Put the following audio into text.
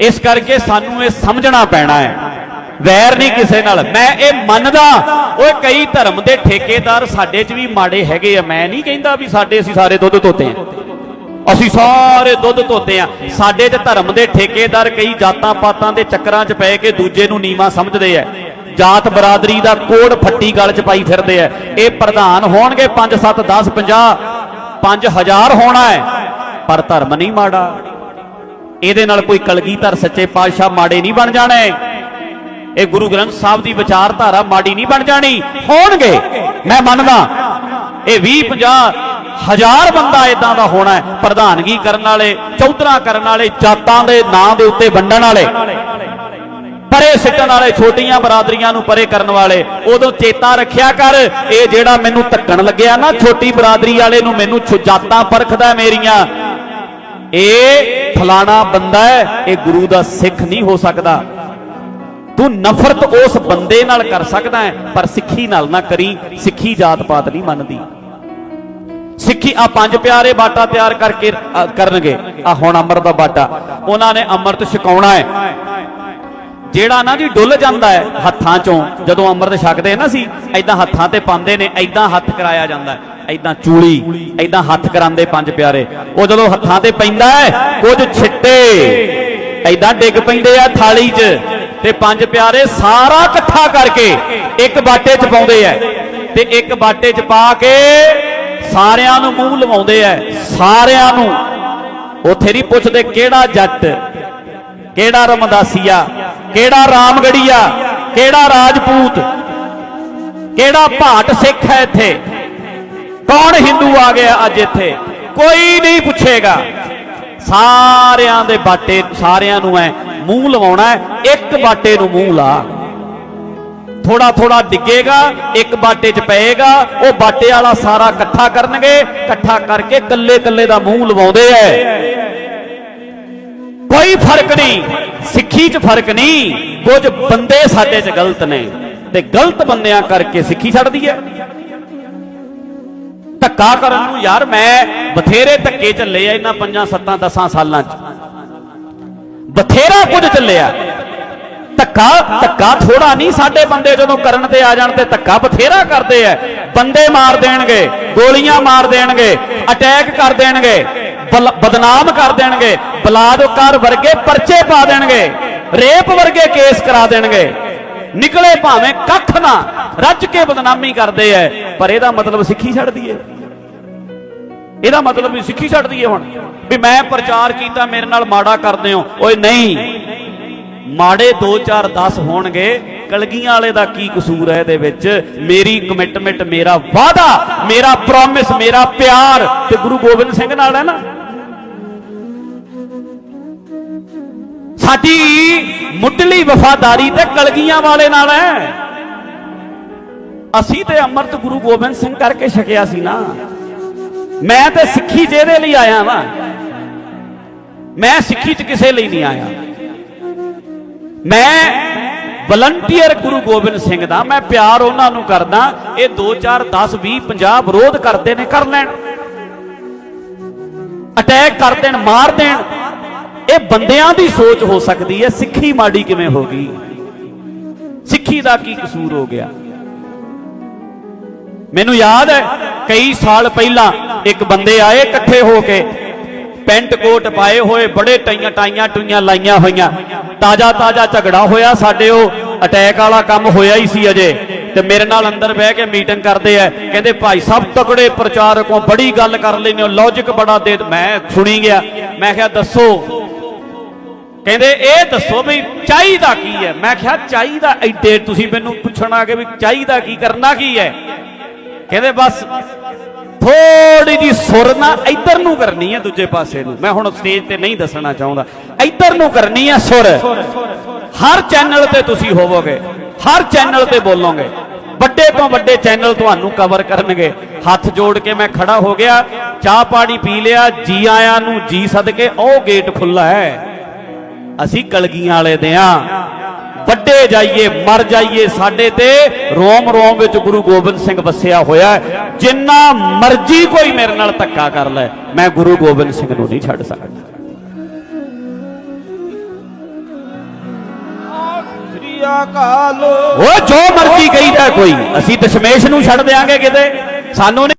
ਇਸ ਕਰਕੇ ਸਾਨੂੰ ਇਹ ਸਮਝਣਾ ਪੈਣਾ ਹੈ। ਵੈਰ ਨਹੀਂ ਕਿਸੇ ਨਾਲ। ਮੈਂ ਇਹ ਮੰਨਦਾ ਓਏ ਕਈ ਧਰਮ ਦੇ ਠੇਕੇਦਾਰ ਸਾਡੇ 'ਚ ਵੀ ਮਾੜੇ ਹੈਗੇ ਆ। ਮੈਂ ਨਹੀਂ ਕਹਿੰਦਾ ਵੀ ਸਾਡੇ ਅਸੀਂ ਸਾਰੇ ਦੁੱਧ ਧੋਤੇ ਆ। ਅਸੀਂ ਸਾਰੇ ਦੁੱਧ ਧੋਤੇ ਆ। ਸਾਡੇ 'ਚ ਧਰਮ ਦੇ ਠੇਕੇਦਾਰ ਕਈ ਜਾਤਾਂ ਪਾਤਾਂ ਦੇ ਚੱਕਰਾਂ 'ਚ ਪੈ ਕੇ ਦੂਜੇ ਨੂੰ ਨੀਵਾ ਸਮਝਦੇ ਆ। ਜਾਤ ਬਰਾਦਰੀ ਦਾ ਕੋੜ ਫੱਟੀ ਗਲ 'ਚ ਪਾਈ ਫਿਰਦੇ ਆ। ਇਹ ਪ੍ਰਧਾਨ ਹੋਣਗੇ 5 7 10 50 5000 ਹੋਣਾ ਹੈ। ਪਰ ਧਰਮ ਨਹੀਂ ਮਾੜਾ। ਇਹਦੇ ਨਾਲ ਕੋਈ ਕਲਗੀਧਰ ਸੱਚੇ ਪਾਤਸ਼ਾਹ ਮਾੜੇ ਨਹੀਂ ਬਣ ਜਾਣੇ। ਇਹ ਗੁਰੂ ਗ੍ਰੰਥ ਸਾਹਿਬ ਦੀ ਵਿਚਾਰਧਾਰਾ ਮਾੜੀ ਨਹੀਂ ਬਣ ਜਾਣੀ। ਹੋਣਗੇ, ਮੈਂ ਮੰਨਦਾ। ਇਹ 20 50 ਹਜ਼ਾਰ ਬੰਦਾ ਇਦਾਂ ਦਾ ਹੋਣਾ ਪ੍ਰਧਾਨਗੀ ਕਰਨ ਵਾਲੇ, ਚੌਧਰਾ ਕਰਨ ਵਾਲੇ, ਜਾਤਾਂ ਦੇ ਨਾਂ ਦੇ ਉੱਤੇ ਵੰਡਣ ਵਾਲੇ। ਪਰੇ ਸਿੱਟਣ ਵਾਲੇ, ਛੋਟੀਆਂ ਬਰਾਦਰੀਆਂ ਨੂੰ ਪਰੇ ਕਰਨ ਵਾਲੇ। ਉਦੋਂ ਚੇਤਾ ਰੱਖਿਆ ਕਰ, ਇਹ ਜਿਹੜਾ ਮੈਨੂੰ ਧੱਕਣ ਲੱਗਿਆ ਨਾ, ਛੋਟੀ ਬਰਾਦਰੀ ਵਾਲੇ ਨੂੰ ਮੈਨੂੰ ਜਾਤਾਂ ਪਰਖਦਾ ਮੇਰੀਆਂ। ਇਹ ਫਲਾਣਾ ਬੰਦਾ ਹੈ, ਇਹ ਗੁਰੂ ਦਾ ਸਿੱਖ ਨਹੀਂ ਹੋ ਸਕਦਾ। ਤੂੰ ਨਫ਼ਰਤ ਉਸ ਬੰਦੇ ਨਾਲ ਕਰ ਸਕਦਾ ਹੈ, ਪਰ ਸਿੱਖੀ ਨਾਲ ਨਾ ਕਰੀ, ਸਿੱਖੀ ਜਾਤ ਪਾਤ ਨਹੀਂ ਮੰਨਦੀ। ਸਿੱਖੀ ਆ ਪੰਜ ਪਿਆਰੇ ਬਾਟਾ ਤਿਆਰ ਕਰਕੇ ਕਰਨਗੇ। ਆ ਹੁਣ ਅੰਮ੍ਰਿਤ ਦਾ ਬਾਟਾ। ਉਹਨਾਂ ਨੇ ਅੰਮ੍ਰਿਤ ਛਕਾਉਣਾ ਹੈ। ਜਿਹੜਾ ਨਾ ਜੀ ਡੁੱਲ ਜਾਂਦਾ ਹੈ ਹੱਥਾਂ ਚੋਂ, ਜਦੋਂ ਅੰਮ੍ਰਿਤ ਛਕਦੇ ਨਾ ਸੀ ਐਦਾਂ ਹੱਥਾਂ ਤੇ ਪਾਉਂਦੇ ਨੇ ਐਦਾਂ ਹੱਥ ਕਰਾਇਆ ਜਾਂਦਾ ਹੈ ਐਦਾਂ ਚੂਲੀ ਐਦਾਂ ਹੱਥ ਕਰਾਉਂਦੇ ਪੰਜ ਪਿਆਰੇ। ਉਹ ਜਦੋਂ ਹੱਥਾਂ ਤੇ ਪੈਂਦਾ ਹੈ, ਕੁਝ ਛਿੱਟੇ ਐਦਾਂ ਡਿੱਗ ਪੈਂਦੇ ਆ ਥਾਲੀ 'ਚ, ਤੇ ਪੰਜ ਪਿਆਰੇ ਸਾਰਾ ਇਕੱਠਾ ਕਰਕੇ ਇੱਕ ਬਾਟੇ 'ਚ ਪਾਉਂਦੇ ਐ ਤੇ ਇੱਕ ਬਾਟੇ 'ਚ ਪਾ ਕੇ ਸਾਰਿਆਂ ਨੂੰ ਮੂੰਹ ਲਵਾਉਂਦੇ ਐ ਸਾਰਿਆਂ ਨੂੰ। ਉੱਥੇ ਨਹੀਂ ਪੁੱਛਦੇ ਕਿਹੜਾ ਜੱਟ, ਕਿਹੜਾ ਰਮਦਾਸੀਆ ਕਿਹੜਾ ਰਾਮਗੜੀਆ? ਕਿਹੜਾ ਰਾਜਪੂਤ? ਕਿਹੜਾ ਭਾਟ ਸਿੱਖ ਹੈ ਇੱਥੇ? ਕੌਣ ਹਿੰਦੂ ਆ ਗਿਆ ਅੱਜ ਇੱਥੇ? ਕੋਈ ਨਹੀਂ ਪੁੱਛੇਗਾ। ਸਾਰਿਆਂ ਦੇ ਬਾਟੇ, ਸਾਰਿਆਂ ਨੂੰ ਐ ਮੂੰਹ ਲਵਾਉਣਾ ਇੱਕ ਬਾਟੇ ਨੂੰ ਮੂੰਹ ਲਾ। ਥੋੜਾ ਥੋੜਾ ਡਿੱਗੇਗਾ, ਇੱਕ ਬਾਟੇ 'ਚ ਪਏਗਾ, ਉਹ ਬਾਟੇ ਵਾਲਾ ਸਾਰਾ ਇਕੱਠਾ ਕਰਨਗੇ, ਇਕੱਠਾ ਕਰਕੇ ਕੱਲੇ ਕੱਲੇ ਦਾ ਮੂੰਹ ਲਵਾਉਂਦੇ ਐ। ਕੋਈ ਫ਼ਰਕ ਨਹੀਂ। ਸਿੱਖੀ 'ਚ ਫ਼ਰਕ ਨਹੀਂ ਕੁਝ ਬੰਦੇ ਸਾਡੇ 'ਚ ਗਲਤ ਨੇ ਤੇ ਗਲਤ ਬੰਦਿਆਂ ਕਰਕੇ ਸਿੱਖੀ ਛੱਡਦੀ ਹੈ। ਧੱਕਾ ਕਰਨ ਨੂੰ ਯਾਰ ਮੈਂ ਬਥੇਰੇ ਧੱਕੇ ਚੱਲੇ ਆ ਇਹਨਾਂ ਪੰਜਾਂ ਸੱਤਾਂ ਦਸਾਂ ਸਾਲਾਂ 'ਚ। ਬਥੇਰਾ ਕੁਝ ਚੱਲਿਆ। ਧੱਕਾ ਧੱਕਾ ਥੋੜਾ ਨਹੀਂ, ਸਾਡੇ ਬੰਦੇ ਜਦੋਂ ਕਰਨ ਤੇ ਆ ਜਾਣ ਤੇ ਧੱਕਾ ਬਥੇਰਾ ਕਰਦੇ ਐ ਬੰਦੇ ਮਾਰ ਦੇਣਗੇ, ਗੋਲੀਆਂ ਮਾਰ ਦੇਣਗੇ ਅਟੈਕ ਕਰ ਦੇਣਗੇ। ਬਦਨਾਮ ਕਰ ਦੇਣਗੇ। ਬਲਾਦਕਾਰ ਵਰਗੇ ਪਰਚੇ ਪਾ ਦੇਣਗੇ। ਰੇਪ ਵਰਗੇ ਕੇਸ ਕਰਾ ਦੇਣਗੇ। ਨਿਕਲੇ ਭਾਵੇਂ ਕੱਖ ਨਾ ਰੱਜ ਕੇ ਬਦਨਾਮੀ ਕਰਦੇ ਐ। ਪਰ ਇਹਦਾ ਮਤਲਬ ਸਿੱਖੀ ਛੱਡ ਦਈਏ। ਇਹਦਾ ਮਤਲਬ ਵੀ ਸਿੱਖੀ ਛੱਡ ਦਈਏ ਹੁਣ। ਵੀ ਮੈਂ ਪ੍ਰਚਾਰ ਕੀਤਾ, ਮੇਰੇ ਨਾਲ ਮਾੜਾ ਕਰਦੇ ਹੋ। ਓਏ ਨਹੀਂ। ਮਾੜੇ 2 4 10 ਹੋਣਗੇ। ਕਲਗੀਆਂ ਵਾਲੇ ਦਾ ਕੀ ਕਸੂਰ ਹੈ ਇਹਦੇ ਵਿੱਚ? ਮੇਰੀ ਕਮਿਟਮੈਂਟ ਮੇਰਾ ਵਾਅਦਾ, ਮੇਰਾ ਪ੍ਰੋਮਿਸ ਮੇਰਾ ਪਿਆਰ ਤੇ ਗੁਰੂ ਗੋਬਿੰਦ ਸਿੰਘ ਨਾਲ ਹੈ ਨਾ? ਸਾਡੀ ਮੁੱਢਲੀ ਵਫਾਦਾਰੀ ਤੇ ਕਲਗੀਆਂ ਵਾਲੇ ਨਾਲ ਹੈ। ਅਸੀਂ ਤੇ ਅੰਮ੍ਰਿਤ ਗੁਰੂ ਗੋਬਿੰਦ ਸਿੰਘ ਕਰਕੇ ਛਕਿਆ ਸੀ ਨਾ। ਮੈਂ ਤੇ ਸਿੱਖੀ ਜਿਹਦੇ ਲਈ ਆਇਆ ਵਾਂ। ਮੈਂ ਸਿੱਖੀ 'ਚ ਕਿਸੇ ਲਈ ਨਹੀਂ ਆਇਆ। ਮੈਂ ਵਲੰਟੀਅਰ ਗੁਰੂ ਗੋਬਿੰਦ ਸਿੰਘ ਦਾ, ਮੈਂ ਪਿਆਰ ਉਹਨਾਂ ਨੂੰ ਕਰਦਾ, ਇਹ 2 4 10 20 50 ਵਿਰੋਧ ਕਰਦੇ ਨੇ, ਕਰ ਲੈਣ। ਅਟੈਕ ਕਰ ਦੇਣ, ਮਾਰ ਦੇਣ। ਇਹ ਬੰਦਿਆਂ ਦੀ ਸੋਚ ਹੋ ਸਕਦੀ ਹੈ, ਸਿੱਖੀ ਮਾੜੀ ਕਿਵੇਂ ਹੋ ਗਈ? ਸਿੱਖੀ ਦਾ ਕੀ ਕਸੂਰ ਹੋ ਗਿਆ? ਮੈਨੂੰ ਯਾਦ ਹੈ, ਕਈ ਸਾਲ ਪਹਿਲਾਂ ਇੱਕ ਬੰਦੇ ਆਏ ਇਕੱਠੇ ਹੋ ਕੇ, ਪੈਂਟ ਕੋਟ ਪਾਏ ਹੋਏ, ਬੜੇ ਟਾਈਆਂ ਟਾਈਆਂ ਟੁਈਆਂ ਲਾਈਆਂ ਹੋਈਆਂ। ਤਾਜਾ ਤਾਜਾ ਝਗੜਾ ਹੋਇਆ, ਸਾਡੇ ਉਹ ਅਟੈਕ ਵਾਲਾ ਕੰਮ ਹੋਇਆ ਹੀ ਸੀ ਅਜੇ। ਤੇ ਮੇਰੇ ਨਾਲ ਅੰਦਰ ਬਹਿ ਕੇ ਮੀਟਿੰਗ ਕਰਦੇ ਆ। ਕਹਿੰਦੇ, ਭਾਈ ਸਭ ਤਕੜੇ ਪ੍ਰਚਾਰਕੋਂ ਬੜੀ ਗੱਲ ਕਰ ਲੈਨੇ ਹੋ ਲੌਜੀਕ ਬੜਾ ਦੇ ਮੈਂ ਸੁਣੀ ਗਿਆ। ਮੈਂ ਕਿਹਾ, ਦੱਸੋ ਕਹਿੰਦੇ, ਇਹ ਦੱਸੋ ਵੀ ਚਾਹੀਦਾ ਕੀ ਹੈ? ਮੈਂ ਕਿਹਾ, ਚਾਹੀਦਾ ਐਡੇ, ਤੁਸੀਂ ਮੈਨੂੰ ਪੁੱਛਣ ਆ ਕੇ ਵੀ ਚਾਹੀਦਾ ਕੀ, ਕਰਨਾ ਕੀ ਹੈ? ਕਹਿੰਦੇ, ਬਸ ਥੋੜੀ ਜੀ ਸੁਰ ਨਾ ਇੱਧਰ ਨੂੰ ਕਰਨੀ ਹੈ ਦੂਜੇ ਪਾਸੇ ਨੂੰ। ਮੈਂ ਹੁਣ ਸਟੇਜ ਤੇ ਨਹੀਂ ਦੱਸਣਾ ਚਾਹੁੰਦਾ। ਇੱਧਰ ਨੂੰ ਕਰਨੀ ਹੈ ਸੁਰ। ਹਰ ਚੈਨਲ ਤੇ ਤੁਸੀਂ ਹੋਵੋਗੇ। ਹਰ ਚੈਨਲ ਤੇ ਬੋਲੋਗੇ। ਵੱਡੇ ਤੋਂ ਵੱਡੇ ਚੈਨਲ ਤੁਹਾਨੂੰ ਕਵਰ ਕਰਨਗੇ। ਹੱਥ ਜੋੜ ਕੇ ਮੈਂ ਖੜਾ ਹੋ ਗਿਆ। ਚਾਹ ਪਾਣੀ ਪੀ ਲਿਆ। ਜੀ ਆਇਆਂ ਨੂੰ ਜੀ ਸਦਕੇ। ਉਹ ਗੇਟ ਖੁੱਲਾ ਹੈ। ਅਸੀਂ ਕਲਗੀਆਂ ਵਾਲੇ ਦੇ ਆ। ਵੱਡੇ ਜਾਈਏ, ਮਰ ਜਾਈਏ, ਸਾਡੇ ਤੇ ਰੋਮ ਰੋਮ ਵਿੱਚ ਗੁਰੂ ਗੋਬਿੰਦ ਸਿੰਘ ਵਸਿਆ ਹੋਇਆ ਜਿੰਨਾ ਮਰਜ਼ੀ ਕੋਈ ਮੇਰੇ ਨਾਲ ਧੱਕਾ ਕਰ ਲੈ, ਮੈਂ ਗੁਰੂ ਗੋਬਿੰਦ ਸਿੰਘ ਨੂੰ ਨਹੀਂ ਛੱਡ ਸਕਦਾ। ਅਕਾਲ ਉਹ ਜੋ ਮਰਜ਼ੀ ਕਹੀਦਾ ਕੋਈ, ਅਸੀਂ ਦਸ਼ਮੇਸ਼ ਨੂੰ ਛੱਡ ਦਿਆਂਗੇ ਕਿਤੇ। ਸਾਨੂੰ ਨੀ